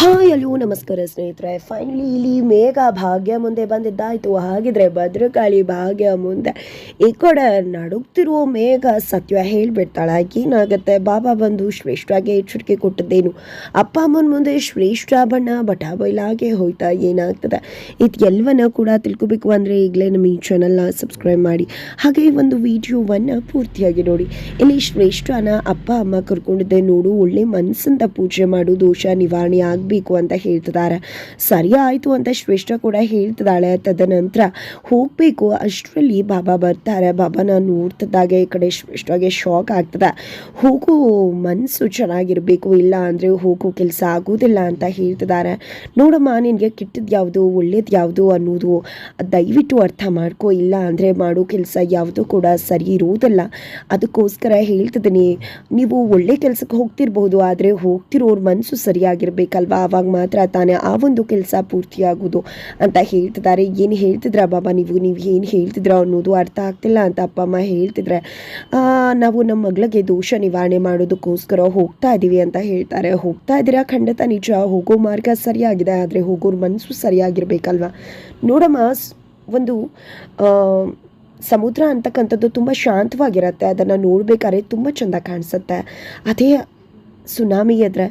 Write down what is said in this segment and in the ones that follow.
Hi ಅಲ್ಲೂ, ನಮಸ್ಕಾರ ಸ್ನೇಹಿತರೆ. ಫೈನಲಿ ಇಲ್ಲಿ ಮೇಘ ಭಾಗ್ಯ ಮುಂದೆ ಬಂದಿದ್ದಾಯಿತು. ಹಾಗಿದ್ರೆ ಭದ್ರಕಾಳಿ ಭಾಗ್ಯ ಮುಂದೆ ಈ ಕಡೆ ನಡುಗ್ತಿರೋ ಮೇಘ ಸತ್ಯ ಹೇಳ್ಬಿಡ್ತಾಳೆ. ಏನಾಗುತ್ತೆ? ಬಾಬಾ ಬಂದು ಶ್ರೇಷ್ಠವಾಗಿ ಎಚ್ಚರಿಕೆ ಕೊಟ್ಟದ್ದೇನು. ಅಪ್ಪ ಅಮ್ಮನ ಮುಂದೆ ಶ್ರೇಷ್ಠ ಬಣ್ಣ, ಬಟ ಬೈಲಾಗೆ ಹೋಯ್ತಾ ಏನಾಗ್ತದೆ? ಇದು ಎಲ್ಲವನ್ನ ಕೂಡ ತಿಳ್ಕೊಬೇಕು ಅಂದರೆ ಈಗಲೇ ನಮ್ಮ ಈ ಚಾನಲ್ನ ಸಬ್ಸ್ಕ್ರೈಬ್ ಮಾಡಿ. ಹಾಗೆ ಒಂದು ವಿಡಿಯೋವನ್ನು ಪೂರ್ತಿಯಾಗಿ ನೋಡಿ. ಇಲ್ಲಿ ಶ್ರೇಷ್ಠನ ಅಪ್ಪ ಅಮ್ಮ ಕರ್ಕೊಂಡಿದ್ದೆ ನೋಡು. ಒಳ್ಳೆ ಮನಸ್ಸಂತ ಪೂಜೆ ಮಾಡು. ದೋಷ ನಿವಾರಣೆ ಆಗಬೇಕು ಅಂತ ಹೇಳ್ತಿದ್ದಾರೆ. ಸರಿ ಆಯಿತು ಅಂತ ಶ್ರೇಷ್ಠ ಕೂಡ ಹೇಳ್ತಿದ್ದಾಳೆ. ತದನಂತರ ಹೋಗಬೇಕು. ಅಷ್ಟರಲ್ಲಿ ಬಾಬಾ ಬರ್ತಾರೆ. ಬಾಬಾನ ನೋಡ್ತಿದ್ದಾಗೆ ಈ ಕಡೆ ಶ್ರೇಷ್ಠವಾಗಿ ಶಾಕ್ ಆಗ್ತದೆ. ಹೋಗು ಮನಸ್ಸು ಚೆನ್ನಾಗಿರಬೇಕು. ಇಲ್ಲ ಅಂದರೆ ಹೋಗು, ಕೆಲಸ ಆಗೋದಿಲ್ಲ ಅಂತ ಹೇಳ್ತಿದ್ದಾರೆ. ನೋಡಮ್ಮ, ನಿನಗೆ ಕೆಟ್ಟದ್ದು ಯಾವುದು, ಒಳ್ಳೇದು ಯಾವುದು ಅನ್ನೋದು ದಯವಿಟ್ಟು ಅರ್ಥ ಮಾಡ್ಕೋ. ಇಲ್ಲ ಅಂದರೆ ಮಾಡೋ ಕೆಲಸ ಯಾವುದು ಕೂಡ ಸರಿ ಇರುವುದಿಲ್ಲ ಅದಕ್ಕೋಸ್ಕರ ಹೇಳ್ತಿದ್ದೀನಿ. ನೀವು ಒಳ್ಳೆ ಕೆಲಸಕ್ಕೆ ಹೋಗ್ತಿರ್ಬೋದು, ಆದರೆ ಹೋಗ್ತಿರೋರ ಮನಸ್ಸು ಸರಿಯಾಗಿರ್ಬೇಕಲ್ವಾ? ಆವಾಗ ಮಾತ್ರ ತಾನೇ ಆ ಒಂದು ಕೆಲಸ ಪೂರ್ತಿಯಾಗೋದು ಅಂತ ಹೇಳ್ತಿದ್ದಾರೆ. ಏನು ಹೇಳ್ತಿದ್ರ ಬಾಬಾ? ನೀವು ನೀವು ಏನು ಹೇಳ್ತಿದ್ರ ಅನ್ನೋದು ಅರ್ಥ ಆಗ್ತಿಲ್ಲ ಅಂತ ಅಪ್ಪ ಅಮ್ಮ ಹೇಳ್ತಿದ್ರೆ ನಾವು ನಮ್ಮ ಮಗಳಿಗೆ ದೋಷ ನಿವಾರಣೆ ಮಾಡೋದಕ್ಕೋಸ್ಕರ ಹೋಗ್ತಾ ಇದ್ದೀವಿ ಅಂತ ಹೇಳ್ತಾರೆ. ಹೋಗ್ತಾ ಇದ್ದೀರಾ ಖಂಡಿತ ನಿಜ. ಹೋಗೋ ಮಾರ್ಗ ಸರಿಯಾಗಿದೆ, ಆದರೆ ಹೋಗೋರ ಮನಸ್ಸು ಸರಿಯಾಗಿರ್ಬೇಕಲ್ವಾ? ನೋಡಮ್ಮ ಒಂದು ಸಮುದ್ರ ಅಂತಕ್ಕಂಥದ್ದು ತುಂಬ ಶಾಂತವಾಗಿರುತ್ತೆ. ಅದನ್ನು ನೋಡಬೇಕಾದ್ರೆ ತುಂಬ ಚೆಂದ ಕಾಣಿಸುತ್ತೆ. ಅದೇ ಸುನಾಮಿ ಎದ್ರೆ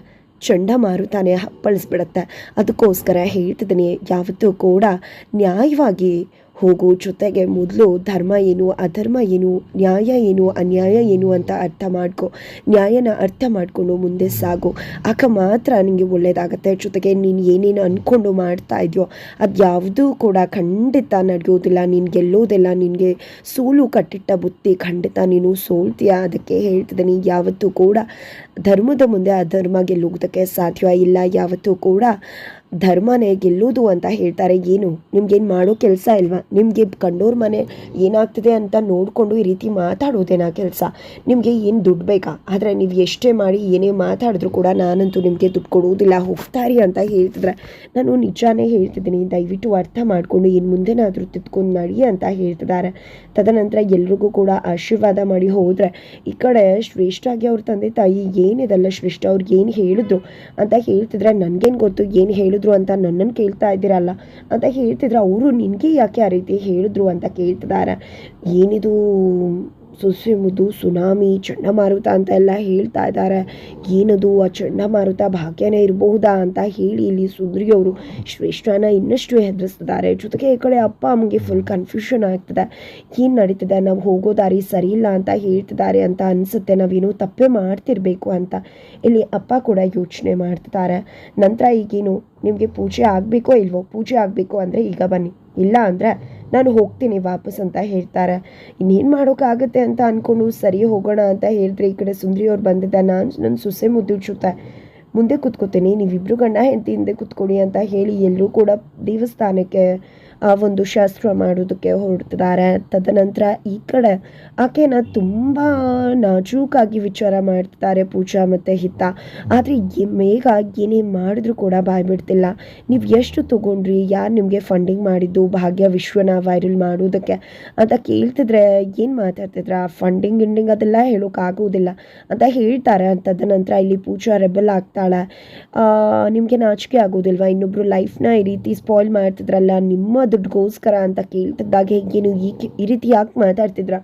ಚಂಡಮಾರುತಾನೆ ಅಪ್ಪಳಿಸ್ಬಿಡುತ್ತೆ ಅದಕ್ಕೋಸ್ಕರ ಹೇಳ್ತಿದ್ದೀನಿ, ಯಾವತ್ತೂ ಕೂಡ ನ್ಯಾಯವಾಗಿ ಹೋಗು. ಜೊತೆಗೆ ಮೊದಲು ಧರ್ಮ ಏನು, ಅಧರ್ಮ ಏನು, ನ್ಯಾಯ ಏನು, ಅನ್ಯಾಯ ಏನು ಅಂತ ಅರ್ಥ ಮಾಡ್ಕೊ. ನ್ಯಾಯನ ಅರ್ಥ ಮಾಡಿಕೊಂಡು ಮುಂದೆ ಸಾಗು. ಆಗ ಮಾತ್ರ ನಿನಗೆ ಒಳ್ಳೆಯದಾಗತ್ತೆ ಜೊತೆಗೆ ನೀನು ಏನೇನು ಅಂದ್ಕೊಂಡು ಮಾಡ್ತಾ ಇದೆಯೋ, ಅದು ಯಾವುದೂ ಕೂಡ ಖಂಡಿತ ನಡೆಯೋದಿಲ್ಲ. ನೀನು ಗೆಲ್ಲೋದಿಲ್ಲ. ನಿನಗೆ ಸೋಲು ಕಟ್ಟಿಟ್ಟ ಬುತ್ತಿ ಖಂಡಿತ ನೀನು ಸೋಲ್ತೀಯ. ಅದಕ್ಕೆ ಹೇಳ್ತಿದ್ದೀನಿ, ಯಾವತ್ತೂ ಕೂಡ ಧರ್ಮದ ಮುಂದೆ ಅಧರ್ಮ ಗೆಲ್ಲುವುದಕ್ಕೆ ಸಾಧ್ಯ ಇಲ್ಲ. ಯಾವತ್ತೂ ಕೂಡ ಧರ್ಮನೇ ಗೆಲ್ಲೋದು ಅಂತ ಹೇಳ್ತಾರೆ. ಏನು? ನಿಮ್ಗೇನು ಮಾಡೋ ಕೆಲಸ ಇಲ್ವಾ? ನಿಮಗೆ ಕಂಡೋರ್ ಮನೆ ಏನಾಗ್ತದೆ ಅಂತ ನೋಡಿಕೊಂಡು ಈ ರೀತಿ ಮಾತಾಡೋದೇನಾ ಕೆಲಸ? ನಿಮಗೆ ಏನು ದುಡ್ಡು ಬೇಕಾ? ಆದರೆ ನೀವು ಎಷ್ಟೇ ಮಾಡಿ ಏನೇ ಮಾತಾಡಿದ್ರು ಕೂಡ ನಾನಂತೂ ನಿಮಗೆ ದುಡ್ಡು ಕೊಡುವುದಿಲ್ಲ ಹೋಗ್ತಾರಿ ಅಂತ ಹೇಳ್ತಿದ್ರೆ ನಾನು ನಿಜಾನೇ ಹೇಳ್ತಿದ್ದೀನಿ. ದಯವಿಟ್ಟು ಅರ್ಥ ಮಾಡಿಕೊಂಡು ಏನು ಮುಂದೆನಾದರೂ ತಿದ್ಕೊಂಡು ನಡಿ ಅಂತ ಹೇಳ್ತಿದ್ದಾರೆ. ತದನಂತರ ಎಲ್ರಿಗೂ ಕೂಡ ಆಶೀರ್ವಾದ ಮಾಡಿ ಹೋದರೆ ಈ ಕಡೆ ಶ್ರೇಷ್ಠವಾಗಿ ಅವ್ರ ತಂದೆ ತಾಯಿ ಏನಿದಲ್ಲ ಶ್ರೇಷ್ಠ ಅವ್ರಿಗೆ ಏನು ಹೇಳಿದ್ರು ಅಂತ ಹೇಳ್ತಿದ್ರೆ ನನಗೇನು ಗೊತ್ತು, ಏನು ಹೇಳಿದ್ರು ಅಂತ ನನ್ನನ್ನು ಕೇಳ್ತಾ ಇದ್ದೀರಲ್ಲ ಅಂತ ಹೇಳ್ತಿದ್ರೆ ಅವರು ನಿನಗೆ ಯಾಕೆ ಆ ರೀತಿ ಹೇಳಿದ್ರು ಅಂತ ಕೇಳ್ತಿದ್ದಾರೆ ಏನಿದು ಸೊಸೆ ಮುದ್ದು ಸುನಾಮಿ, ಚಂಡಮಾರುತ ಅಂತ ಎಲ್ಲ ಹೇಳ್ತಾ ಇದ್ದಾರೆ. ಏನದು ಆ ಚಂಡಮಾರುತ? ಭಾಗ್ಯನೇ ಇರಬಹುದಾ ಅಂತ ಹೇಳಿ ಇಲ್ಲಿ ಸುಂದ್ರಿಯವರು ಶ್ರೇಷ್ಠನ ಇನ್ನಷ್ಟು ಹೆದರಿಸ್ತಿದ್ದಾರೆ. ಜೊತೆಗೆ ಈ ಕಡೆ ಅಪ್ಪ ಅಮ್ಮಗೆ ಫುಲ್ ಕನ್ಫ್ಯೂಷನ್ ಆಗ್ತದೆ. ಏನು ನಡೀತದೆ? ನಾವು ಹೋಗೋ ದಾರಿ ಸರಿ ಇಲ್ಲ ಅಂತ ಹೇಳ್ತಿದ್ದಾರೆ ಅಂತ ಅನಿಸುತ್ತೆ. ನಾವೇನು ತಪ್ಪೆ ಮಾಡ್ತಿರ್ಬೇಕು ಅಂತ ಇಲ್ಲಿ ಅಪ್ಪ ಕೂಡ ಯೋಚನೆ ಮಾಡ್ತಿದ್ದಾರೆ. ನಂತರ ಈಗೇನು? ನಿಮಗೆ ಪೂಜೆ ಆಗಬೇಕೋ ಇಲ್ವೋ? ಪೂಜೆ ಆಗಬೇಕು ಅಂದರೆ ಈಗ ಬನ್ನಿ. ಇಲ್ಲ ಅಂದರೆ ನಾನು ಹೋಗ್ತೀನಿ ವಾಪಸ್ ಅಂತ ಹೇಳ್ತಾರೆ. ಇನ್ನೇನು ಮಾಡೋಕ್ಕಾಗುತ್ತೆ ಅಂತ ಅಂದ್ಕೊಂಡು ಸರಿ ಹೋಗೋಣ ಅಂತ ಹೇಳಿದ್ರೆ ಈ ಕಡೆ ಸುಂದ್ರಿ ಅವ್ರು ಬಂದಿದ್ದ ನಾನು ನನ್ನ ಸೊಸೆ ಮುದ್ದು ಜೊತೆ. ಮುಂದೆ ಕೂತ್ಕೋತೀನಿ, ನೀವಿಬ್ರು ಗಂಡ ಹೆಂಡತಿ ಹಿಂದೆ ಕೂತ್ಕೊಡಿ ಅಂತ ಹೇಳಿ ಎಲ್ಲರೂ ಕೂಡ ದೇವಸ್ಥಾನಕ್ಕೆ ಆ ಒಂದು ಶಾಸ್ತ್ರ ಮಾಡೋದಕ್ಕೆ ಹೊರಡ್ತಿದ್ದಾರೆ. ತದನಂತರ ಈ ಕಡೆ ಆಕೆನ ತುಂಬ ನಾಜೂಕಾಗಿ ವಿಚಾರ ಮಾಡ್ತಿದ್ದಾರೆ ಪೂಜಾ ಮತ್ತು ಹಿತ. ಆದರೆ ಮೇಘ ಏನೇ ಮಾಡಿದ್ರು ಕೂಡ ಬಾಯ್ಬಿಡ್ತಿಲ್ಲ ನೀವು ಎಷ್ಟು ತೊಗೊಂಡ್ರಿ? ಯಾರು ನಿಮಗೆ ಫಂಡಿಂಗ್ ಮಾಡಿದ್ದು? ಭಾಗ್ಯ ವಿಶ್ವನ ವೈರಲ್ ಮಾಡೋದಕ್ಕೆ? ಅಂತ ಕೇಳ್ತಿದ್ರೆ ಏನು ಮಾತಾಡ್ತಿದ್ರ? ಫಂಡಿಂಗ್ ಗಿಂಡಿಂಗ್ ಅದೆಲ್ಲ ಹೇಳೋಕ್ಕಾಗೋದಿಲ್ಲ ಅಂತ ಹೇಳ್ತಾರೆ. ತದನಂತರ ಇಲ್ಲಿ ಪೂಜಾ ರೆಬಲ್ ಆಗ್ತಾಳೆ ನಿಮಗೆ ನಾಚಿಕೆ ಆಗೋದಿಲ್ವಾ? ಇನ್ನೊಬ್ಬರು ಲೈಫ್ನ ಈ ರೀತಿ ಸ್ಪಾಯ್ಲ್ ಮಾಡ್ತಿದ್ರಲ್ಲ, ನಿಮ್ಮ ದುಡ್ಡುಗೋಸ್ಕರ ಅಂತ ಕೇಳ್ತಿದ್ದಾಗ ಏನು ಈ ಈ ರೀತಿ ಯಾಕೆ ಮಾತಾಡ್ತಿದ್ರ?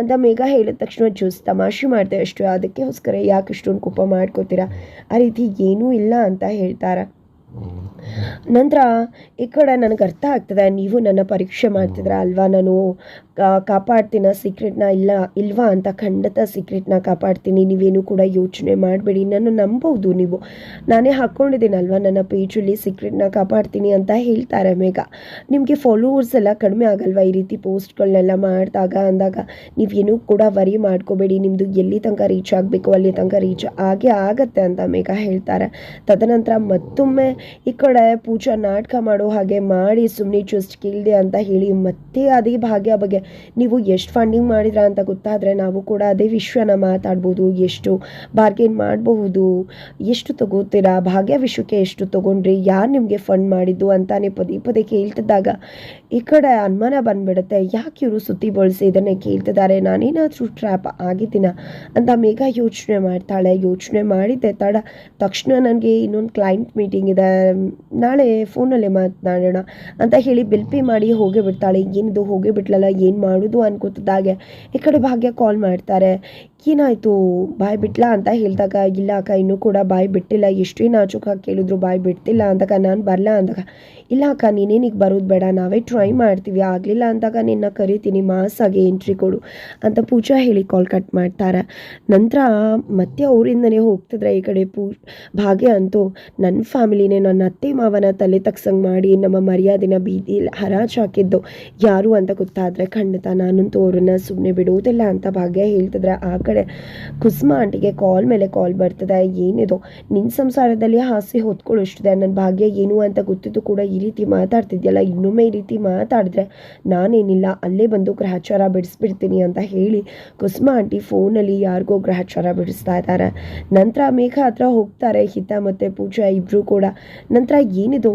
ಅಂತ ಮೇಘ ಹೇಳಿದ ತಕ್ಷಣ ಜ್ಯೂಸ್ ತಮಾಷೆ ಮಾಡ್ತೇವೆ ಅಷ್ಟು. ಅದಕ್ಕೋಸ್ಕರ ಯಾಕೆ ಇಷ್ಟೊಂದು ಕೋಪ ಮಾಡ್ಕೋತೀರಾ? ಆ ರೀತಿ ಏನೂ ಇಲ್ಲ ಅಂತ ಹೇಳ್ತಾರೆ. ನಂತರ ಈ ಕಡೆ ನನಗೆ ಅರ್ಥ ಆಗ್ತದೆ, ನೀವು ನನ್ನ ಪರೀಕ್ಷೆ ಮಾಡ್ತಿದ್ರ ಅಲ್ವಾ? ನಾನು ಕಾಪಾಡ್ತೀನ ಸೀಕ್ರೆಟ್ನ ಇಲ್ಲ, ಇಲ್ವಾ ಅಂತ ಖಂಡಿತ ಸೀಕ್ರೆಟ್ನ ಕಾಪಾಡ್ತೀನಿ, ನೀವೇನು ಕೂಡ ಯೋಚನೆ ಮಾಡಬೇಡಿ ನಾನು ನಂಬೋದು ನೀವು. ನಾನೇ ಹಾಕ್ಕೊಂಡಿದ್ದೀನಲ್ವ ನನ್ನ ಪೇಜಲ್ಲಿ ಸೀಕ್ರೆಟ್ನ ಕಾಪಾಡ್ತೀನಿ ಅಂತ ಹೇಳ್ತಾರೆ ಮೇಘ. ನಿಮಗೆ ಫಾಲೋವರ್ಸ್ ಎಲ್ಲ ಕಡಿಮೆ ಆಗಲ್ವಾ ಈ ರೀತಿ ಪೋಸ್ಟ್ಗಳನ್ನೆಲ್ಲ ಮಾಡಿದಾಗ, ಅಂದಾಗ ನೀವೇನು ಕೂಡ ವರಿ ಮಾಡ್ಕೋಬೇಡಿ ನಿಮ್ಮದು ಎಲ್ಲಿ ತನಕ ರೀಚ್ ಆಗಬೇಕು, ಅಲ್ಲಿ ತನಕ ರೀಚ್ ಆಗೇ ಆಗತ್ತೆ ಅಂತ ಮೇಘ ಹೇಳ್ತಾರೆ. ತದನಂತರ ಮತ್ತೊಮ್ಮೆ ಈ ಕಡೆ ಪೂಜಾ ನಾಟಕ ಮಾಡೋ, ಹಾಗೆ ಮಾಡಿ ಸುಮ್ಮನೆ ಚುಸ್ಟ್ ಕೇಳಿದೆ ಅಂತ ಹೇಳಿ ಮತ್ತೆ ಅದೇ ಭಾಗ್ಯ ಬಗ್ಗೆ ನೀವು ಎಷ್ಟು ಫಂಡಿಂಗ್ ಮಾಡಿದ್ರ ಅಂತ ಗೊತ್ತಾದರೆ ನಾವು ಕೂಡ ಅದೇ ವಿಷಯನ ಮಾತಾಡ್ಬೋದು, ಎಷ್ಟು ಬಾರ್ಗೇನ್ ಮಾಡಬಹುದು, ಎಷ್ಟು ತಗೋತೀರಾ, ಭಾಗ್ಯ ವಿಷಯಕ್ಕೆ ಎಷ್ಟು ತೊಗೊಂಡ್ರಿ, ಯಾರು ನಿಮಗೆ ಫಂಡ್ ಮಾಡಿದ್ದು ಅಂತಾನೆ ಪದೇ ಪದೇ ಕೇಳ್ತಿದ್ದಾಗ ಈ ಕಡೆ ಅನುಮಾನ ಬಂದ್ಬಿಡುತ್ತೆ. ಯಾಕೆ ಇವರು ಸುದ್ದಿ ಬಳಸಿ ಇದನ್ನೇ ಕೇಳ್ತಿದ್ದಾರೆ? ನಾನೇನಾದರೂ ಟ್ರ್ಯಾಪ್ ಆಗಿದ್ದೀನ ಅಂತ ಮೇಘ ಯೋಚನೆ ಮಾಡ್ತಾಳೆ. ಯೋಚನೆ ಮಾಡಿದ್ದೆ ತಡ. ತಕ್ಷಣ ನನಗೆ ಇನ್ನೊಂದು ಕ್ಲೈಂಟ್ ಮೀಟಿಂಗ್ ಇದೆ. ನಾಳೆ ಫೋನಲ್ಲೇ ಮಾತನಾಡೋಣ ಅಂತ ಹೇಳಿ ಬಿಲ್ ಪೇ ಮಾಡಿ ಹೋಗೇ ಬಿಡ್ತಾಳೆ. ಏನಿದು ಹೋಗೇ ಬಿಟ್ಲಲ್ಲ, ಏನು ಮಾಡೋದು ಅನ್ಕೋತಿದ್ದಾಗೆ ಈ ಕಡೆ ಭಾಗ್ಯ ಕಾಲ್ ಮಾಡ್ತಾರೆ. ಏನಾಯಿತು? ಬಾಯ್ ಬಿಟ್ಲಾ ಅಂತ ಹೇಳಿದಾಗ, ಇಲ್ಲ ಅಕ್ಕ, ಇನ್ನೂ ಕೂಡ ಬಾಯ್ ಬಿಟ್ಟಿಲ್ಲ. ಎಷ್ಟೇ ನಾಚುಕಾಗಿ ಕೇಳಿದ್ರು ಬಾಯ್ ಬಿಡ್ತಿಲ್ಲ ಅಂದಾಗ, ನಾನು ಬರಲ್ಲ ಅಂದಾಗ, ಇಲ್ಲ ಅಕ್ಕ ನೀನೇನಿಗೆ ಬರೋದು ಬೇಡ, ನಾವೇ ಟ್ರೈ ಮಾಡ್ತೀವಿ, ಆಗಲಿಲ್ಲ ಅಂದಾಗ ನಿನ್ನ ಕರಿತೀನಿ, ಮಾಸಾಗಿ ಎಂಟ್ರಿ ಕೊಡು ಅಂತ ಪೂಜಾ ಹೇಳಿ ಕಾಲ್ ಕಟ್ ಮಾಡ್ತಾರೆ. ನಂತರ ಮತ್ತೆ ಅವರಿಂದನೇ ಹೋಗ್ತಿದ್ರೆ ಈ ಕಡೆ ಪೂ, ಭಾಗ್ಯ ಅಂತೂ ನನ್ನ ಫ್ಯಾಮಿಲಿನೇ, ನನ್ನ ಅತ್ತೆ ಮಾವನ ತಲೆ ತಗ್ಸಂಗೆ ಮಾಡಿ ನಮ್ಮ ಮರ್ಯಾದೆನ ಬೀದಿ ಹರಾಜು ಹಾಕಿದ್ದು ಯಾರು ಅಂತ ಗೊತ್ತಾದರೆ ಖಂಡಿತ ನಾನಂತೂ ಅವ್ರನ್ನ ಸುಮ್ಮನೆ ಬಿಡುವುದಿಲ್ಲ ಅಂತ ಭಾಗ್ಯ ಹೇಳ್ತಿದ್ರೆ. ಆ ಕುಸುಮ ಆಂಟಿಗೆ ಕಾಲ್ ಮೇಲೆ ಕಾಲ್ ಬರ್ತದೆ, ಏನಿದು? ನಿನ್ನ ಸಂಸಾರದಲ್ಲಿ ಹಾಸಿ ಹೊತ್ಕೊಳ್ಳೋಷ್ಟಿದೆ ನನ್ನ ಭಾಗ್ಯ ಏನು ಅಂತ ಗೊತ್ತಿದ್ದು ಕೂಡ ಈ ರೀತಿ ಮಾತಾಡ್ತಿದ್ಯಲ್ಲ? ಇನ್ನೊಮ್ಮೆ ಈ ರೀತಿ ಮಾತಾಡಿದ್ರೆ ನಾನೇನಿಲ್ಲ, ಅಲ್ಲೇ ಬಂದು ಗ್ರಹಚಾರ ಬಿಡಿಸ್ಬಿಡ್ತೀನಿ ಅಂತ ಹೇಳಿ ಕುಸುಮ ಆಂಟಿ ಫೋನಲ್ಲಿ ಯಾರಿಗೋ ಗ್ರಹಚಾರ ಬಿಡಿಸ್ತಾ ಇದ್ದಾರೆ. ನಂತರ ಮೇಘ ಹತ್ರ ಹೋಗ್ತಾರೆ, ಹಿತ ಮತ್ತು ಪೂಜಾ ಇಬ್ಬರು ಕೂಡ. ನಂತರ ಏನಿದು?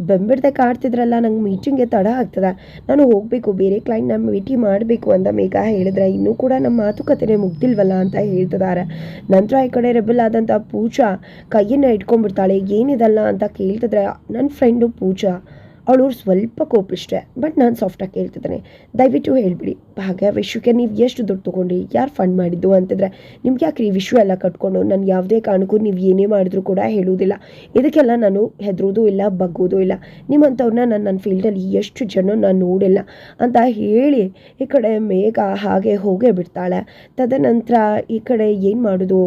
ಬೆಂಬಿಡ್ದೆ ಕಾಡ್ತಿದ್ರಲ್ಲ, ನಂಗೆ ಮೀಟಿಂಗ್ಗೆ ತಡ ಆಗ್ತದೆ. ನಾನು ಹೋಗಬೇಕು, ಬೇರೆ ಕ್ಲೈಂಟ್ ನಮ್ಮ ಭೇಟಿ ಮಾಡಬೇಕು ಅಂತ ಮೇಘ ಹೇಳಿದ್ರೆ, ಇನ್ನೂ ಕೂಡ ನಮ್ಮ ಮಾತುಕತೆನೇ ಮುಗ್ದಿಲ್ವಲ್ಲ ಅಂತ ಹೇಳ್ತಿದ್ದಾರೆ ನಂತರ ಈ ಕಡೆ ರೆಬಲ್ ಆದಂಥ ಪೂಜಾ ಕೈಯನ್ನು ಇಟ್ಕೊಂಡ್ಬಿಡ್ತಾಳೆ ಏನಿದಲ್ಲ ಅಂತ ಕೇಳ್ತಿದ್ರೆ ನನ್ನ ಫ್ರೆಂಡು ಪೂಜಾ. ಅವಳು ಸ್ವಲ್ಪ ಕೋಪಿಷ್ಟೆ, ಬಟ್ ನಾನು ಸಾಫ್ಟಾಗಿ ಕೇಳ್ತಿದ್ದಾನೆ. ದಯವಿಟ್ಟು ಹೇಳಿಬಿಡಿ, ಭಾಗ್ಯ ವಿಶ್ವಕ್ಕೆ ನೀವು ಎಷ್ಟು ದುಡ್ಡು ತೊಗೊಂಡ್ರಿ, ಯಾರು ಫಂಡ್ ಮಾಡಿದ್ದು ಅಂತಂದರೆ, ನಿಮ್ಗೆ ಯಾಕೆ ಈ ವಿಶ್ವ ಎಲ್ಲ ಕಟ್ಕೊಂಡು ನಾನು ಯಾವುದೇ ಕಾರಣಕ್ಕೂ ನೀವು ಏನೇ ಮಾಡಿದ್ರು ಕೂಡ ಹೇಳುವುದಿಲ್ಲ. ಇದಕ್ಕೆಲ್ಲ ನಾನು ಹೆದರೋದು ಇಲ್ಲ ಬಗ್ಗೋದು ಇಲ್ಲ. ನಿಮ್ಮಂಥವ್ರನ್ನ ನಾನು ನನ್ನ ಫೀಲ್ಡಲ್ಲಿ ಎಷ್ಟು ಜನ ನಾನು ನೋಡಿಲ್ಲ ಅಂತ ಹೇಳಿ ಈ ಕಡೆ ಮೇಘ ಹಾಗೆ ಹೋಗೇ ಬಿಡ್ತಾಳೆ. ತದನಂತರ ಈ ಕಡೆ ಏನು ಮಾಡೋದು?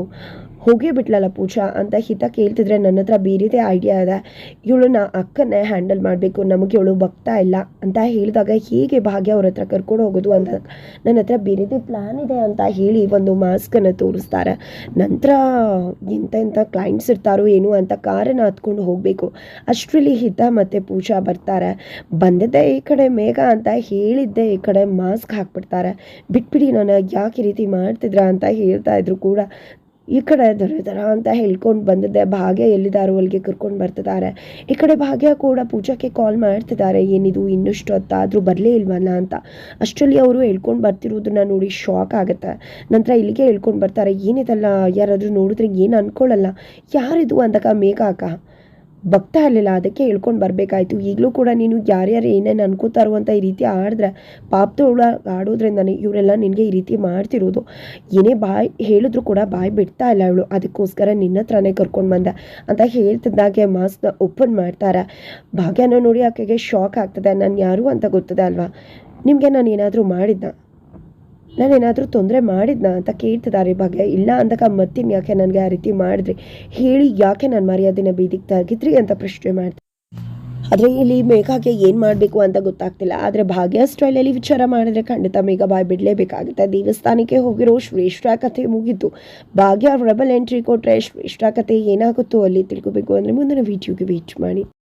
ಹೋಗೇ ಬಿಟ್ಲಲ್ಲ ಪೂಜಾ ಅಂತ ಹಿತ ಕೇಳ್ತಿದ್ರೆ ನನ್ನ ಹತ್ರ ಬೇರೆದೇ ಐಡಿಯಾ ಇದೆ. ನಾ ಅಕ್ಕನೇ ಹ್ಯಾಂಡಲ್ ಮಾಡಬೇಕು. ನಮಗೆ ಇವಳು ಬಗ್ತಾ ಇಲ್ಲ ಅಂತ ಹೇಳಿದಾಗ ಹೇಗೆ ಭಾಗ್ಯ ಅವ್ರ ಹತ್ರ ಕರ್ಕೊಂಡು ಹೋಗೋದು ಅಂತ ನನ್ನ ಹತ್ರ ಬೇರೆದೇ ಪ್ಲ್ಯಾನ್ ಇದೆ ಅಂತ ಹೇಳಿ ಒಂದು ಮಾಸ್ಕನ್ನು ತೋರಿಸ್ತಾರೆ. ನಂತರ ಎಂಥ ಎಂಥ ಕ್ಲೈಂಟ್ಸ್ ಇರ್ತಾರೋ ಏನು ಅಂತ ಕಾರನ್ನು ಹತ್ಕೊಂಡು ಹೋಗಬೇಕು. ಅಷ್ಟರಲ್ಲಿ ಹಿತ ಮತ್ತು ಪೂಜಾ ಬರ್ತಾರೆ. ಬಂದಿದ್ದೆ ಈ ಕಡೆ ಮೇಘ ಅಂತ ಹೇಳಿದ್ದೆ ಈ ಕಡೆ ಮಾಸ್ಕ್ ಹಾಕ್ಬಿಡ್ತಾರೆ. ಬಿಟ್ಬಿಡಿ ನಾನು ಯಾಕೆ ರೀತಿ ಮಾಡ್ತಿದ್ರ ಅಂತ ಹೇಳ್ತಾ ಇದ್ರು ಕೂಡ ಈ ಕಡೆ ದರ ದರ ಅಂತ ಹೇಳ್ಕೊಂಡು ಬಂದಿದ್ದೆ. ಭಾಗ್ಯ ಎಲ್ಲಿದ್ದಾರೋ ಅಲ್ಲಿಗೆ ಕರ್ಕೊಂಡು ಬರ್ತಿದ್ದಾರೆ. ಈ ಕಡೆ ಭಾಗ್ಯ ಕೂಡ ಪೂಜಾಕ್ಕೆ ಕಾಲ್ ಮಾಡ್ತಿದ್ದಾರೆ. ಏನಿದು? ಇನ್ನಷ್ಟು ಹೊತ್ತಾದರೂ ಬರಲೇ ಇಲ್ವಲ್ಲ ಅಂತ. ಅಷ್ಟರಲ್ಲಿ ಅವರು ಹೇಳ್ಕೊಂಡು ಬರ್ತಿರೋದನ್ನ ನೋಡಿ ಶಾಕ್ ಆಗುತ್ತೆ. ನಂತರ ಇಲ್ಲಿಗೆ ಹೇಳ್ಕೊಂಡು ಬರ್ತಾರೆ, ಏನಿದಲ್ಲ? ಯಾರಾದರೂ ನೋಡಿದ್ರೆ ಏನು ಅನ್ಕೊಳ್ಳಲ್ಲ? ಯಾರಿದು? ಅಂದಾಗ, ಮೇಘ ಅಕ್ಕ ಭಕ್ತ ಇರಲಿಲ್ಲ ಅದಕ್ಕೆ ಹೇಳ್ಕೊಂಡು ಬರಬೇಕಾಯ್ತು. ಈಗಲೂ ಕೂಡ ನೀನು ಯಾರ್ಯಾರು ಏನೇನು ಅನ್ಕೋತಾರೋ ಅಂತ ಈ ರೀತಿ ಆಡಿದ್ರೆ ಪಾಪದೊಳ ಆಡೋದ್ರಿಂದನೇ ಇವರೆಲ್ಲ ನಿನಗೆ ಈ ರೀತಿ ಮಾಡ್ತಿರೋದು. ಏನೇ ಬಾಯ್ ಹೇಳಿದ್ರು ಕೂಡ ಬಾಯ್ ಬಿಡ್ತಾ ಇಲ್ಲ ಅವಳು ಅದಕ್ಕೋಸ್ಕರ ನಿನ್ನ ಹತ್ರನೇ ಕರ್ಕೊಂಡು ಬಂದ ಅಂತ ಹೇಳ್ತಿದ್ದಾಗೆ ಮಾಸ್ಕ್ನ ಓಪನ್ ಮಾಡ್ತಾರೆ. ಭಾಗ್ಯನ ನೋಡಿ ಆಕೆಗೆ ಶಾಕ್ ಆಗ್ತದೆ. ನಾನು ಯಾರು ಅಂತ ಗೊತ್ತದೆ ಅಲ್ವಾ? ನಿಮಗೆ ನಾನು ಏನಾದರೂ ಮಾಡಿದ್ದ ನಾನೇನಾದರೂ ತೊಂದರೆ ಮಾಡಿದ್ನಾ ಅಂತ ಕೇಳ್ತಿದ್ದಾರೆ ಭಾಗ್ಯ ಇಲ್ಲ ಅಂದಾಗ ಮತ್ತಿನ್ ಯಾಕೆ ನನಗೆ ಆ ರೀತಿ ಮಾಡಿದ್ರಿ? ಹೇಳಿ ಯಾಕೆ ನಾನು ಮರ್ಯಾದೆನ ಬೀದಿಗೆ ತಾಗಿದ್ರಿ ಅಂತ ಪ್ರಶ್ನೆ ಮಾಡ್ತಾರೆ ಆದರೆ ಇಲ್ಲಿ ಮೇಘಾಗೆ ಏನು ಮಾಡಬೇಕು ಅಂತ ಗೊತ್ತಾಗ್ತಿಲ್ಲ. ಆದರೆ ಭಾಗ್ಯ ಸ್ಟೈಲಲ್ಲಿ ವಿಚಾರ ಮಾಡಿದ್ರೆ ಖಂಡಿತ ಮೇಘ ಬಾಯ್ ಬಿಡಲೇಬೇಕಾಗುತ್ತೆ ದೇವಸ್ಥಾನಕ್ಕೆ ಹೋಗಿರೋ ಶ್ರೇಷ್ಠ ಕಥೆ ಮುಗಿತು. ಭಾಗ್ಯ ರಬಲ್ ಎಂಟ್ರಿ ಕೊಟ್ಟರೆ ಶ್ರೇಷ್ಠ ಕಥೆ ಏನಾಗುತ್ತೋ ಅಲ್ಲಿ ತಿಳ್ಕೊಬೇಕು ಅಂದರೆ ಮುಂದಿನ ವಿಡಿಯೋಗೆ ವೇಟ್ ಮಾಡಿ.